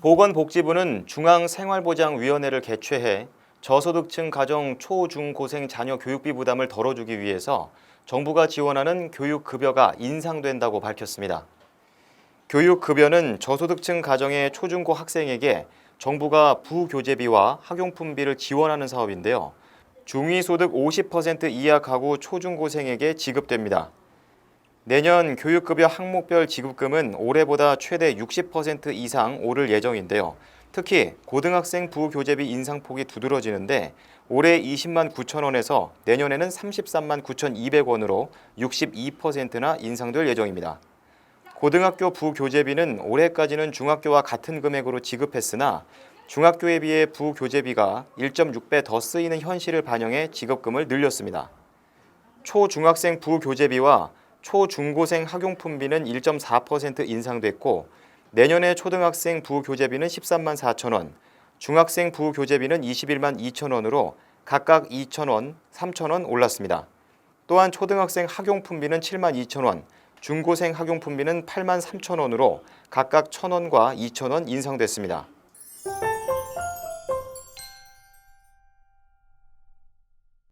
보건복지부는 중앙생활보장위원회를 개최해 저소득층 가정 초중고생 자녀 교육비 부담을 덜어주기 위해서 정부가 지원하는 교육급여가 인상된다고 밝혔습니다. 교육급여는 저소득층 가정의 초중고 학생에게 정부가 부교재비와 학용품비를 지원하는 사업인데요. 중위소득 50% 이하 가구 초중고생에게 지급됩니다. 내년 교육급여 항목별 지급금은 올해보다 최대 60% 이상 오를 예정인데요. 특히 고등학생 부교재비 인상폭이 두드러지는데 올해 20만 9천 원에서 내년에는 33만 9,200원으로 62%나 인상될 예정입니다. 고등학교 부교재비는 올해까지는 중학교와 같은 금액으로 지급했으나 중학교에 비해 부교재비가 1.6배 더 쓰이는 현실을 반영해 지급금을 늘렸습니다. 초중학생 부교재비와 초중고생 학용품비는 1.4% 인상됐고 내년에 초등학생 부교재비는 13만 4천 원, 중학생 부교재비는 21만 2천 원으로 각각 2천 원, 3천 원 올랐습니다. 또한 초등학생 학용품비는 7만 2천 원, 중고생 학용품비는 8만 3천 원으로 각각 1천 원과 2천 원 인상됐습니다.